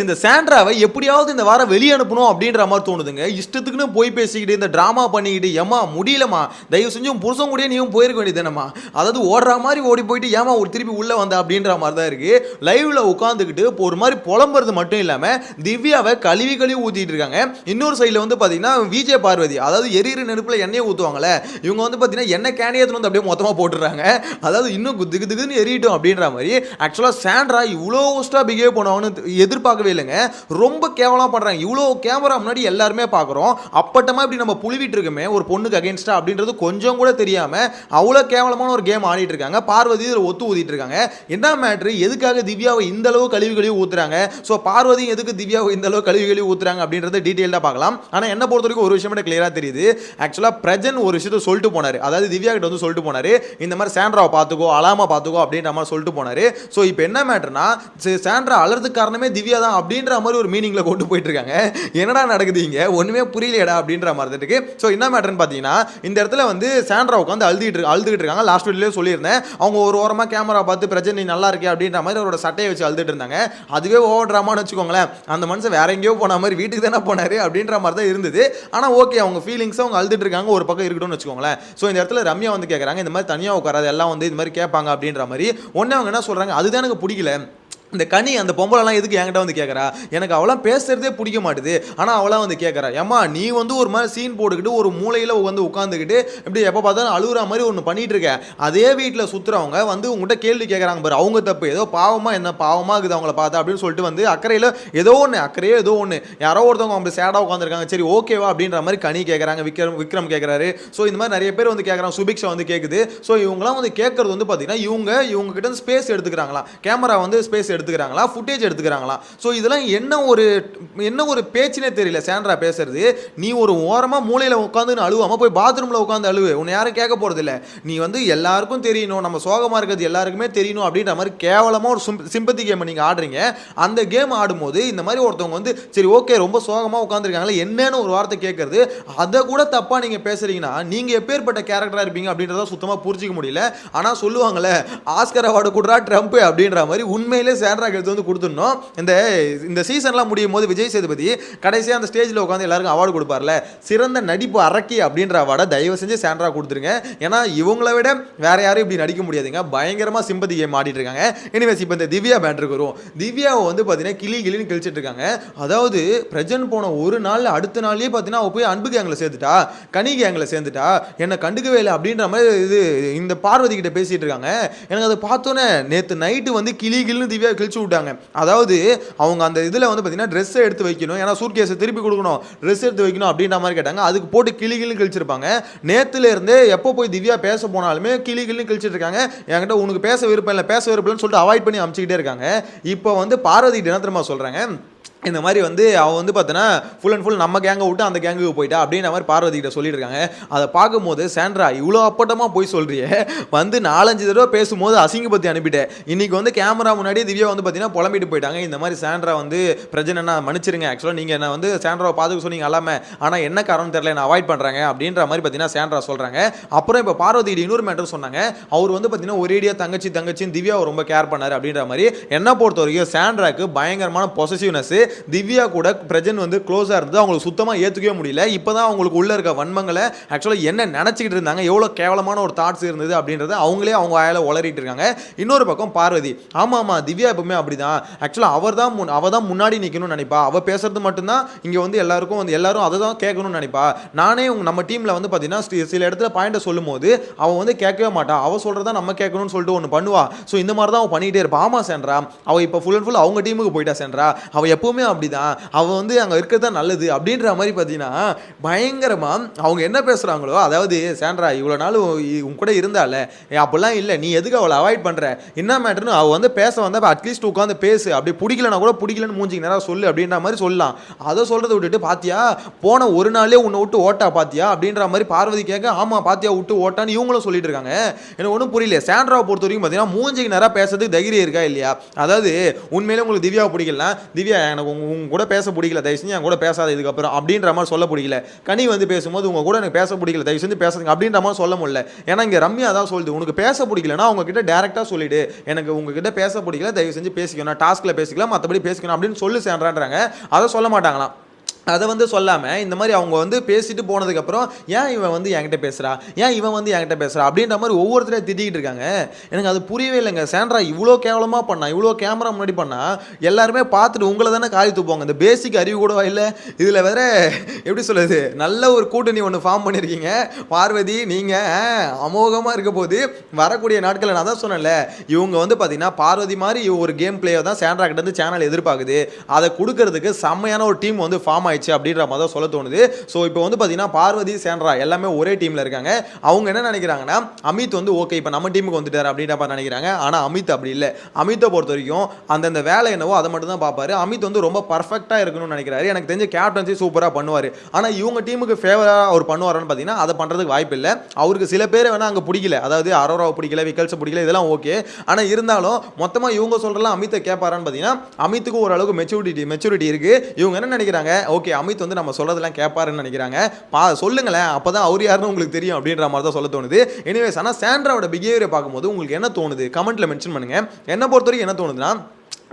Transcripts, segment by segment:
இந்த சாண்ட்ராவை எப்படியாவது இந்த வாரம் வெளியே அனுப்பணும் அப்படின்ற மாதிரி தோணுதுங்க. இஷ்டத்துக்குன்னு போய் பேசிக்கிட்டு இந்த ட்ராமா பண்ணிக்கிட்டு ஏமா முடியலமா தயவு செஞ்சு உன் புருஷன் கூடயே நீயும் போயிருக்க வேண்டியதுனமா அதாவது ஓடுற மாதிரி ஓடி போயிட்டு ஏமா ஒரு திருப்பி உள்ள வந்த அப்படின்ற மாதிரி தான் இருக்கு. லைவ்ல உட்காந்துக்கிட்டு இப்போ ஒரு மாதிரி புலம்புறது மட்டும் இல்லாம திவ்யாவை கழுவி கழுவி ஊத்திட்டு இருக்காங்க. இன்னொரு சைடில் வந்து பாத்தீங்கன்னா விஜய் பார்வதி அதாவது எரியிற நெருப்புல எண்ணெயை ஊத்துவாங்கல்ல இவங்க வந்து பாத்தீங்கன்னா எண்ணெய் கேனையே வந்து அப்படியே மொத்தமா போட்டுறாங்க அதாவது இன்னும் திகு திகுன்னு எரியட்டும் அப்படின்ற மாதிரி. ஆக்சுவலாக சாண்ட்ரா இவ்வளோ ஒஸ்ட்டாக பிஹேவ் எதிர்பார்க்க பார்க்கவே இல்லைங்க. ரொம்ப கேவலமாக பண்ணுறாங்க இவ்வளோ கேமரா முன்னாடி எல்லாருமே பார்க்குறோம். அப்பட்டமாக இப்படி நம்ம புழுவிட்டு இருக்கோமே ஒரு பொண்ணுக்கு அகேன்ஸ்டா அப்படின்றது கொஞ்சம் கூட தெரியாமல் அவ்வளோ கேவலமான ஒரு கேம் ஆடிட்டு இருக்காங்க. பார்வதி இதில் ஒத்து ஊதிட்டு இருக்காங்க. என்ன மேட்ரு எதுக்காக திவ்யாவை இந்த அளவு கழிவு கழிவு ஊத்துறாங்க? ஸோ பார்வதி எதுக்கு திவ்யாவை இந்த அளவு கழிவு கழிவு ஊத்துறாங்க அப்படின்றத டீட்டெயிலாக பார்க்கலாம். ஆனால் என்ன பொறுத்த வரைக்கும் ஒரு விஷயம் மட்டும் கிளியராக தெரியுது. ஆக்சுவலாக பிரஜன் ஒரு விஷயத்த சொல்லிட்டு போனார். அதாவது திவ்யா கிட்ட வந்து சொல்லிட்டு போனார். இந்த மாதிரி சாண்ட்ராவை பார்த்துக்கோ அலாமா பார்த்துக்கோ அப்படின்ற மாதிரி சொல்லிட்டு போனார். ஸோ இப்போ என்ன மேட்ருனா சாண்ட்ரா அலறதுக்கு காரணமே திவ்யா தான் அப்படின்ற மாதிரி ஒரு மீனிங்கில் கொண்டு போயிட்டு இருக்காங்க என்னடா நடக்குது இங்கே? ஒன்றுமே புரியலையடா அப்படின்ற மாதிரி இருக்கு ஸோ என்ன மேட்டர்னு பார்த்தீங்கன்னா இந்த இடத்துல வந்து சாண்ட்ரா உட்காந்து அழுதுகிட்டு அழுதுகிட்டு இருக்காங்க. லாஸ்ட் வீட்லேயே சொல்லியிருந்தேன். அவங்க ஒரு ஓரமாக கேமரா பார்த்து பிரச்சனை நல்லா இருக்கே அப்படின்ற மாதிரி அவரோட சட்டையை வச்சு அழுதுட்டு இருந்தாங்க. அதுவே ஓவர் ட்ராமான்னு வச்சுக்கோங்களேன். அந்த மனுஷன் வேற எங்கேயோ போன மாதிரி வீட்டுக்கு தானே போனாரு அப்படின்ற மாதிரி தான் இருந்தது. ஆனால் ஓகே அவங்க ஃபீலிங்ஸ் அவங்க அழுதுட்டு இருக்காங்க. ஒரு பக்கம் இருக்கட்டும்னு வச்சுக்கோங்களேன். ஸோ இந்த இடத்துல ரம்யா வந்து கேட்குறாங்க இந்த மாதிரி தனியாக உட்காராது எல்லாம் வந்து இந்த மாதிரி கேட்பாங்க அப்படின்ற மாதிரி. ஒன்று அவங்க என்ன சொல்கிறாங்க அதுதான் எனக்கு பிடிக்கல. இந்த கனி அந்த பொம்பளைலாம் எதுக்கு என்கிட்ட வந்து கேட்குறா எனக்கு அவளாம் பேசுறதே பிடிக்க மாட்டுது. ஆனால் அவளாம் வந்து கேட்குறா ஏம்மா நீ வந்து ஒரு மாதிரி சீன் போட்டுக்கிட்டு ஒரு மூலையில் வந்து உட்காந்துக்கிட்டு இப்படி எப்போ பார்த்தாலும் அழுகுற மாதிரி ஒன்று பண்ணிகிட்டு இருக்க? அதே வீட்டில் சுற்றுறவங்க வந்து உங்கள்கிட்ட கேள்வி கேட்குறாங்க பாரு அவங்க தப்பு. ஏதோ பாவமாக என்ன பாவமாக இருக்குது அவங்கள பார்த்தா அப்படின்னு சொல்லிட்டு வந்து அக்கறையில் ஏதோ ஒன்று அக்கறையே ஏதோ ஒன்று யாரோ ஒருத்தவங்க அவங்க சேடாக உட்காந்துருக்காங்க சரி ஓகேவா அப்படின்ற மாதிரி கனி கேட்குறாங்க விக்ரம் விக்ரம் கேட்குறாரு ஸோ இந்த மாதிரி நிறைய பேர் வந்து கேட்குறாங்க சுபிக்ஷா வந்து கேட்குது ஸோ இவங்கலாம் வந்து கேட்குறது வந்து பார்த்தீங்கன்னா இவங்க இவங்க கிட்ட ஸ்பேஸ் எடுத்துக்கிறாங்களா கேமரா வந்து ஸ்பேஸ் எடுத்து எடுத்துக்கிறாங்களா? ஃபுட்டேஜ் எடுத்துக்கிறாங்களா? ஸோ இதெல்லாம் என்ன ஒரு என்ன ஒரு பேச்சுனே தெரியல. சேண்ட்ரா பேசுறது நீ ஒரு ஓரமாக மூலையில் உட்காந்துன்னு அழுவாமல் போய் பாத்ரூமில் உட்காந்து அழுவு. உன்னை யாரும் கேட்க போகிறதில்ல நீ வந்து எல்லாருக்கும் தெரியணும். நம்ம சோகமாக இருக்கிறது எல்லாருக்குமே தெரியணும். அப்படின்ற மாதிரி கேவலமாக ஒரு சிம்பத்தி கேம் நீங்கள் ஆடுறீங்க. அந்த கேம் ஆடும்போது இந்த மாதிரி ஒருத்தவங்க வந்து சரி ஓகே ரொம்ப சோகமாக உட்காந்துருக்காங்களே என்னன்னு ஒரு வார்த்தை கேட்குறது அதை கூட தப்பாக நீங்கள் பேசுறீங்கன்னா நீங்கள் எப்பேற்பட்ட கேரக்டராக இருப்பீங்க? அப்படின்றத சுத்தமாக புரிஞ்சிக்க முடியல. ஆனால் சொல்லுவாங்கல்ல ஆஸ்கர் அவார்டு கொடுறா ட்ரம்ப் அப்படின்ற மாதிரி உண்மையிலே கேட்ராக் எடுத்து வந்து கொடுத்துடணும். இந்த இந்த சீசன்லாம் முடியும் போது விஜய் சேதுபதி கடைசியாக அந்த ஸ்டேஜில் உட்காந்து எல்லாருக்கும் அவார்டு கொடுப்பார்ல. சிறந்த நடிப்பு அரக்கி அப்படின்ற அவார்டை தயவு செஞ்சு சாண்ட்ரா கொடுத்துருங்க. ஏன்னா இவங்கள விட வேற யாரும் இப்படி நடிக்க முடியாதுங்க. பயங்கரமாக சிம்பதி கேம் ஆடிட்டு இருக்காங்க. எனிவேஸ் இப்போ இந்த திவ்யா பேண்டருக்கு வரும். திவ்யாவை வந்து பார்த்தீங்கன்னா கிளி கிளின்னு கிழிச்சிட்டு இருக்காங்க. அதாவது பிரஜன் போன ஒரு நாள் அடுத்த நாள்லயே பார்த்தீங்கன்னா அவள் போய் அன்பு கேங்கில் சேர்த்துட்டா கனி கேங்கில் சேர்ந்துட்டா என்னை கண்டுக்கவே இல்லை அப்படின்ற மாதிரி இது இந்த பார்வதி கிட்ட பேசிகிட்டு இருக்காங்க. எனக்கு அதை பார்த்தோன்னே நேற்று நைட்டு வந்து கிளி கிளின்னு திவ்யா கிழிச்சு விட்டாங்க. அதாவது அவங்க அந்த இதில் வந்து பார்த்தீங்கன்னா ட்ரெஸ்ஸை எடுத்து வைக்கணும். ஏன்னா சூட்கேஸை திருப்பி கொடுக்கணும். ட்ரெஸ் எடுத்து வைக்கணும் அப்படின்ற மாதிரி கேட்டாங்க. அதுக்கு போட்டு கிளி கிளி கிழிச்சிருப்பாங்க. நேத்துல எப்போ போய் திவ்யா பேச போனாலுமே கிளி கிளி கழிச்சிட்டு இருக்காங்க. என்கிட்ட உனக்கு பேச விருப்பம் இல்லை பேச விருப்பம் இல்லைன்னு சொல்லிட்டு அவாய்ட் பண்ணி அமைச்சிக்கிட்டே இருக்காங்க. இப்போ வந்து பார்வதி தினத்திரமா சொல்கிறாங்க இந்த மாதிரி வந்து அவன் வந்து பார்த்தோன்னா ஃபுல் அண்ட் ஃபுல் நம்ம கேங்கை விட்டு அந்த கேங்குக்கு போயிட்டா அப்படின்ற மாதிரி பார்வதி கிட்ட சொல்லிட்டு இருக்காங்க அதை பார்க்கும்போது சாண்ட்ரா இவ்வளோ அப்பட்டமாக போய் சொல்கிறியே வந்து நாலஞ்சு தடவை பேசும்போது அசிங்கப்பத்தி அனுப்பிட்டேன் இன்றைக்கி வந்து கேமரா முன்னாடி திவ்யா வந்து பார்த்தீங்கன்னா புலம்பிட்டு போயிட்டாங்க. இந்த மாதிரி சாண்ட்ரா வந்து பிரச்சனைனா மன்னிச்சிருங்க. ஆக்சுவலாக நீங்கள் என்ன வந்து சாண்ட்ராவை பார்த்துக்க சொன்னீங்க எல்லாமே ஆனால் என்ன காரணம் தெரியல என்ன அவாய்ட் பண்ணுறாங்க அப்படின்ற மாதிரி பார்த்தீங்கன்னா சாண்ட்ரா சொல்கிறாங்க அப்புறம் இப்போ பார்வதி இன்னொரு மேட்டர் சொன்னாங்க. அவர் வந்து பார்த்தீங்கன்னா ஒரேடியாக தங்கச்சி தங்கச்சின்னு திவ்யாவை ரொம்ப கேர் பண்ணார் அப்படின்ற மாதிரி. என்ன பொறுத்த வரைக்கும் சாண்ட்ராக்கு பயங்கரமான பொசசிவ்னஸ் திவ்யா கூட பிரஜன் வந்து க்ளோஸாக இருந்தது. அவங்களுக்கு சுத்தமாக ஏற்றுக்கவே முடியல. இப்போ தான் அவங்களுக்கு உள்ளே இருக்க வன்மங்களை ஆக்சுவலாக என்ன நினச்சிக்கிட்டு இருந்தாங்க? எவ்வளோ கேவலமான ஒரு தாட்ஸ் இருந்தது அப்படின்றத அவங்களே அவங்க வாயால் உளறிட்டு இருக்காங்க. இன்னொரு பக்கம் பார்வதி ஆமாம் ஆமாம் திவ்யா எப்பவுமே அப்படி தான் ஆக்சுவலாக அவர் தான் முன் அவள் தான் முன்னாடி நிற்கணும்னு நினைப்பா. அவள் பேசுறது மட்டும்தான் இங்கே வந்து எல்லாருக்கும் வந்து எல்லாரும் அதை தான் கேட்கணும்னு நினைப்பா. நானே உங்க நம்ம டீமில் வந்து பார்த்தீங்கன்னா சில இடத்துல பாயிண்ட்டை சொல்லும் போது அவன் வந்து கேட்கவே மாட்டான் அவள் சொல்கிறதா நம்ம கேட்கணும்னு சொல்லிட்டு ஒன்று பண்ணுவா. ஸோ இந்த மாதிரி தான் அவன் பண்ணிகிட்டே இருப்பா. ஆமாம் சென்றா அவள் இப்போ ஃபுல் அண்ட் ஃபுல் அவங்க டீமுக்கு போயிட்டா சென்றா அவள் எப்பவுமே அப்படிதான். அவள் வந்து அங்கே இருக்கிறது தான் நல்லது அப்படின்ற மாதிரி பார்த்தீங்கன்னா பயங்கரமாக அவங்க என்ன பேசுகிறாங்களோ அதாவது சேண்ட்ரா இவ்வளோ நாள் உன் கூட இருந்தால அப்படிலாம் இல்லை. நீ எதுக்கு அவளை அவாய்ட் பண்ணுற என்ன மேட்டர்னு அவள் வந்து பேச வந்தால் அட்லீஸ்ட் உட்காந்து பேசு. அப்படி பிடிக்கலனா கூட பிடிக்கலன்னு மூஞ்சிக்கு நேரம் சொல்லு அப்படின்ற மாதிரி சொல்லலாம். அதை சொல்கிறத விட்டுட்டு பாத்தியா போன ஒரு நாளே உன்னை விட்டு ஓட்டா பாத்தியா? அப்படின்ற மாதிரி பார்வதி கேட்க ஆமாம் பாத்தியா விட்டு ஓட்டான்னு இவங்களும் சொல்லிட்டு இருக்காங்க. எனக்கு ஒன்றும் புரியல சேண்ட்ராவை பொறுத்த வரைக்கும் பார்த்தீங்கன்னா மூஞ்சிக்கு நேராக பேசுறதுக்கு தைரியம் இருக்கா இல்லையா? அதாவது உண்மையிலே உங்களுக்கு திவ்யாவை பிடிக்கலாம் திவ்யா எனக்கு உங்க உங்க கூட பேச பிடிக்கல தயவு செஞ்சு என் கூட பேசாத இதுக்கப்புறம் அப்படின்ற மாதிரி சொல்ல பிடிக்கல. கனி வந்து பேசும்போது உங்க கூட எனக்கு பேச பிடிக்கல தயவு செஞ்சு பேசுங்க அப்படின்ற மாதிரி சொல்ல முடியல. ஏன்னா இங்க ரம்யா தான் சொல்லுது உனக்கு பேச பிடிக்கலன்னா உங்ககிட்ட டேரெக்டாக டேரக்டா சொல்லிடு. எனக்கு உங்ககிட்ட பேச பிடிக்கல தயவு செஞ்சு பேசிக்கணும் டாஸ்க்ல பேசிக்கலாம் மற்றபடி பேசிக்கணும் அப்படின்னு சொல்லி சேர்றான்றாங்க அதை சொல்ல மாட்டாங்களாம். அதை வந்து சொல்லாமல் இந்த மாதிரி அவங்க வந்து பேசிட்டு போனதுக்கப்புறம் ஏன் இவன் வந்து என்கிட்ட பேசுகிறா ஏன் இவன் வந்து என்கிட்ட பேசுகிறா அப்படின்ற மாதிரி ஒவ்வொருத்தரையும் திட்டிகிட்டு இருக்காங்க. எனக்கு அது புரியவே இல்லைங்க. சேண்ட்ரா இவ்வளோ கேவலமாக பண்ணா இவ்வளோ கேமரா முன்னாடி பண்ணா எல்லாருமே பார்த்துட்டு உங்களை தானே காய் தூப்பாங்க இந்த பேசிக் அறிவு கூடவா இல்லை. இதில் வேற எப்படி சொல்லுது நல்ல ஒரு கூட்டணி ஒன்று ஃபார்ம் பண்ணியிருக்கீங்க பார்வதி நீங்கள் அமோகமாக இருக்க போது வரக்கூடிய நாட்களில் நான் தான் சொன்னேன்ல இவங்க வந்து பார்த்தீங்கன்னா பார்வதி மாதிரி ஒரு கேம் பிளேயர் தான் சேண்ட்ரா கிட்ட வந்து சேனல் எதிர்பார்க்குது அதை கொடுக்கறதுக்கு செம்மையான ஒரு டீம் வந்து ஃபார்ம் ஆயிடுச்சு அப்படின்ற மாதிரி தான் சொல்ல தோணுது. ஸோ இப்போ வந்து பார்த்தீங்கன்னா பார்வதி சேண்ட்ரா எல்லாமே ஒரே டீமில் இருக்காங்க. அவங்க என்ன நினைக்கிறாங்கன்னா அமித் வந்து ஓகே இப்போ நம்ம டீமுக்கு வந்துட்டார் அப்படின்ற மாதிரி நினைக்கிறாங்க. ஆனால் அமித் அப்படி இல்லை. அமித்தை பொறுத்த வரைக்கும் அந்தந்த வேலை என்னவோ அதை மட்டும் தான் பார்ப்பாரு. அமித் வந்து ரொம்ப பர்ஃபெக்டாக இருக்கணும்னு நினைக்கிறாரு. எனக்கு தெரிஞ்ச கேப்டன்சி சூப்பராக பண்ணுவார். ஆனால் இவங்க டீமுக்கு ஃபேவராக அவர் பண்ணுவாரான்னு பார்த்தீங்கன்னா அதை பண்ணுறதுக்கு வாய்ப்பு இல்லை. அவருக்கு சில பேர் வேணால் அங்கே பிடிக்கல. அதாவது அரோராவை பிடிக்கல விக்கல்ஸை பிடிக்கல இதெல்லாம் ஓகே ஆனால் இருந்தாலும் மொத்தமாக இவங்க சொல்கிறலாம் அமித்தை கேட்பாரான்னு பார்த்தீங்கன்னா அமித்துக்கு ஓரளவுக்கு மெச்சூரிட்டி மெச்சூரிட்டி இருக்குது இவங்க என்ன நினைக்கிறாங்க ஓகே ஓகே அமித் வந்து நம்ம சொல்கிறதெல்லாம் கேட்பாருன்னு நினைக்கிறாங்க. பா சொல்லுங்களேன் அப்போ தான் அவர் யாருன்னு உங்களுக்கு தெரியும் அப்படின்ற மாதிரி தான் சொல்ல தோணுது. எனிவேஸ் ஆனால் சாண்ட்ராவோட பிஹேவியரை பார்க்கும்போது உங்களுக்கு என்ன தோணுது? கமெண்ட்டில் மென்ஷன் பண்ணுங்க. என்ன பொறுத்த வரைக்கும் என்ன தோணுதுன்னா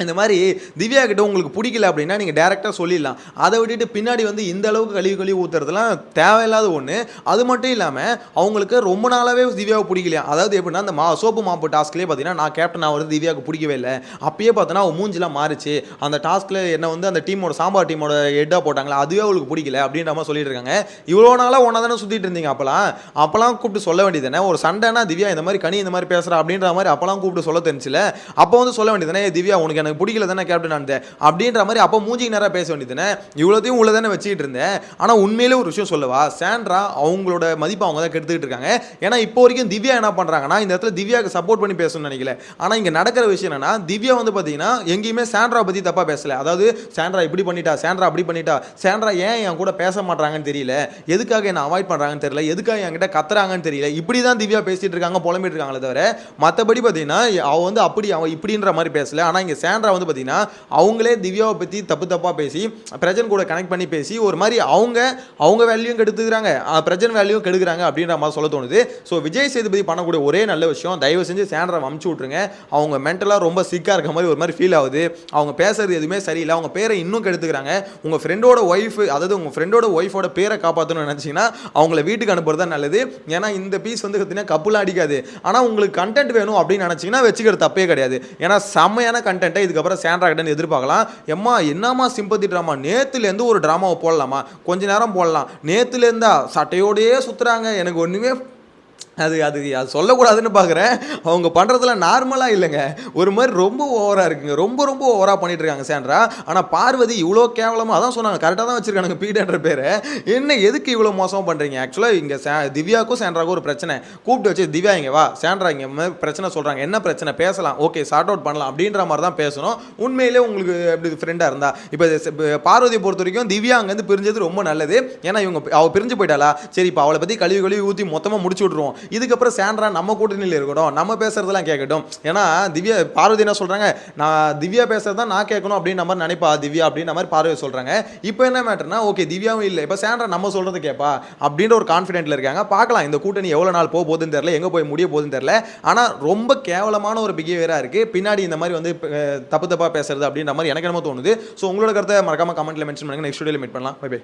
இந்த மாதிரி திவ்யா கிட்ட உங்களுக்கு பிடிக்கல அப்படின்னா நீங்கள் டேரெக்டாக சொல்லிடலாம். அதை விட்டுட்டு பின்னாடி வந்து இந்த அளவுக்கு கழுவி கழுவி ஊற்றுறதுலாம் தேவையில்லாத ஒன்று அது மட்டும் இல்லாமல் அவங்களுக்கு ரொம்ப நாளாகவே திவ்யாவை பிடிக்கலையா? அதாவது எப்படின்னா அந்த மா சோப்பு மாப்பு டாஸ்க்லேயே பார்த்தீங்கன்னா நான் கேப்டன் ஆகிறது திவ்யாவுக்கு பிடிக்கவே இல்லை. அப்பயே பார்த்தோன்னா அவன் மூஞ்சிலாம் மாறிச்சு. அந்த டாஸ்க்கில் என்ன வந்து அந்த டீமோட சாம்பார் டீமோட ஹெட்டாக போட்டாங்களா? அதுவே அவளுக்கு பிடிக்கல அப்படின்ற மாதிரி சொல்லிட்டு இருக்காங்க. இவ்வளோ நாளாக ஒன்றா தானே சுற்றிட்டு இருந்தீங்க அப்போலாம் அப்போலாம் கூப்பிட்டு சொல்ல வேண்டியது தானே ஒரு சண்டைனா திவ்யா இந்த மாதிரி கனி இந்த மாதிரி பேசுகிறா அப்படின்ற மாதிரி அப்போலாம் கூப்பிட்டு சொல்ல தெரிஞ்சில. அப்போ வந்து சொல்ல வேண்டியது திவ்யா உனக்கு எனக்கு பிடிக்கல தானே கேப்டன் அந்த அப்படின்ற மாதிரி அப்போ மூஞ்சிக்கு நேராக பேச வேண்டியது தானே இவ்வளோத்தையும் உள்ள தானே வச்சுக்கிட்டு இருந்தேன் ஆனால் உண்மையிலே ஒரு விஷயம் சொல்லவா? சாண்ட்ரா அவங்களோட மதிப்பை அவங்க தான் கெடுத்துக்கிட்டு இருக்காங்க. ஏன்னா இப்போ வரைக்கும் திவ்யா என்ன பண்ணுறாங்கன்னா இந்த இடத்துல திவ்யாவுக்கு சப்போர்ட் பண்ணி பேசணும்னு நினைக்கல. ஆனால் இங்கே நடக்கிற விஷயம் என்னன்னா திவ்யா வந்து பார்த்தீங்கன்னா எங்கேயுமே சாண்ட்ரா பற்றி தப்பாக பேசலை. அதாவது சாண்ட்ரா இப்படி பண்ணிட்டா சாண்ட்ரா அப்படி பண்ணிட்டா சாண்ட்ரா ஏன் என் கூட பேச மாட்டாங்கன்னு தெரியல. எதுக்காக என்ன அவாய்ட் பண்ணுறாங்கன்னு தெரியல. எதுக்காக என்கிட்ட கத்துறாங்கன்னு தெரியல. இப்படி தான் திவ்யா பேசிட்டு இருக்காங்க புலம்பிட்டு இருக்காங்களே தவிர மற்றபடி பார்த்தீங்கன்னா அவள் வந்து அப்படி அவன் இப்படின்ற மாதிரி பேசல. ஆனால் இங்கே சாண்ட்ரா வந்து பார்த்தீங்கன்னா அவங்களே திவ்யாவை பற்றி தப்பு தப்பாக பேசி பிரஜன் கூட கனெக்ட் பண்ணி பேசி ஒரு மாதிரி அவங்க அவங்க வேல்யூயும் கெடுத்துக்கிறாங்க. பிரஜன் வேல்யூயும் கெடுக்குறாங்க அப்படின்ற மாதிரி சொல்ல தோணுது. ஸோ விஜய் சேதுபதி பண்ணக்கூடிய ஒரே நல்ல விஷயம் தயவு செஞ்சு சாண்ட்ரா அமுச்சு விட்ருங்க அவங்க மென்டலாக ரொம்ப சிக்காக இருக்க மாதிரி ஒரு மாதிரி ஃபீல் ஆகுது. அவங்க பேசுறது எதுவுமே சரியில்லை. அவங்க பேரை இன்னும் கெடுத்துக்கிறாங்க. உங்கள் ஃப்ரெண்டோட ஒய்ஃப் அதாவது உங்கள் ஃப்ரெண்டோட ஒய்ஃபோட பேரை காப்பாற்றணும்னு நினச்சிங்கன்னா அவங்கள வீட்டுக்கு அனுப்புறது தான் நல்லது. ஏன்னா இந்த பீஸ் வந்து பார்த்தீங்கன்னா கப்புலாம் அடிக்காது. ஆனால் உங்களுக்கு கண்டென்ட் வேணும் அப்படின்னு நினச்சிங்கன்னா வச்சுக்கிறது தப்பே கிடையாது. ஏன்னா செம்மையான கண்டென்ட்டை இதுக்கப்புறம் சாண்ட்ரா கிட்ட எதிர்பார்க்கலாம். எம்மா என்னம்மா சிம்பத்தி ட்ராமா நேத்துலேருந்து ஒரு ட்ராமாவை போடலாமா? கொஞ்ச நேரம் போடலாம். நேத்துலேருந்தா சட்டையோடையே சுற்றுறாங்க எனக்கு ஒன்றுமே அது அது அது சொல்லக்கூடாதுன்னு பார்க்குறேன் அவங்க பண்ணுறதுல நார்மலாக இல்லைங்க. ஒரு மாதிரி ரொம்ப ஓவராக இருக்குங்க. ரொம்ப ரொம்ப ஓவராக பண்ணிட்டு இருக்காங்க சேண்ட்ரா. ஆனால் பார்வதி இவ்வளோ கேவலமாக அதான் சொன்னாங்க கரெக்டாக தான் வச்சுருக்காங்க பீடன்ற பேர். என்ன எதுக்கு இவ்வளோ மோசமாக பண்ணுறீங்க ஆக்சுவலாக இங்கே சே திவ்யாவுக்கும் சேண்ட்ராவுக்கும் ஒரு பிரச்சனை. கூப்பிட்டு வச்சு திவ்யா இங்கே வா. சேண்ட்ரா இங்கே மாதிரி பிரச்சனை சொல்கிறாங்க என்ன பிரச்சனை? பேசலாம். ஓகே சார்ட் அவுட் பண்ணலாம். அப்படின்ற மாதிரி தான் பேசணும். உண்மையிலே உங்களுக்கு எப்படி ஃப்ரெண்டாக இருந்தா. இப்போ பார்வதியை பொறுத்த வரைக்கும் திவ்யா அங்கேருந்து பிரிஞ்சது ரொம்ப நல்லது. ஏன்னா இவங்க அவள் பிரிஞ்சு போயிட்டாளா? சரி இப்போ அவளை பற்றி கழுவி கழுவி ஊற்றி மொத்தமாக முடிச்சு விட்ருவோம் இதுக்கப்புறம் சாண்ட்ரா நம்ம கூட்டணியில் இருக்கட்டும் நம்ம பேசுறதெல்லாம் கேட்கட்டும். ஏன்னா திவ்யா பார்வதி என்ன சொல்கிறாங்க நான் திவ்யா பேசுறது தான் நான் கேட்கணும் அப்படின்னு மாதிரி நினைப்பா திவ்யா அப்படின்ற மாதிரி பார்வதி சொல்கிறாங்க இப்போ என்ன மேட்டர்னா ஓகே திவ்யாவும் இல்லை. இப்போ சாண்ட்ரா நம்ம சொல்கிறது கேட்பா அப்படின்ற ஒரு கான்ஃபிடென்ட்ல இருக்காங்க. பார்க்கலாம் இந்த கூட்டணி எவ்வளோ நாள் போக போகுதுன்னு தெரியல எங்கே போய் முடிய போகுதுன்னு தெரியல. ஆனால் ரொம்ப கேவலமான ஒரு பிஹேவியராக இருக்குது பின்னாடி இந்த மாதிரி வந்து தப்பு தப்பாக பேசுறது அப்படின்ற மாதிரி எனக்கு என்னமோ தோணுது. ஸோ உங்களோட கருத்தை மறக்காம கமெண்ட்டில் மென்ஷன் பண்ணுங்க. நெக்ஸ்ட் வீடியோவில் மீட் பண்ணலாம். Bye by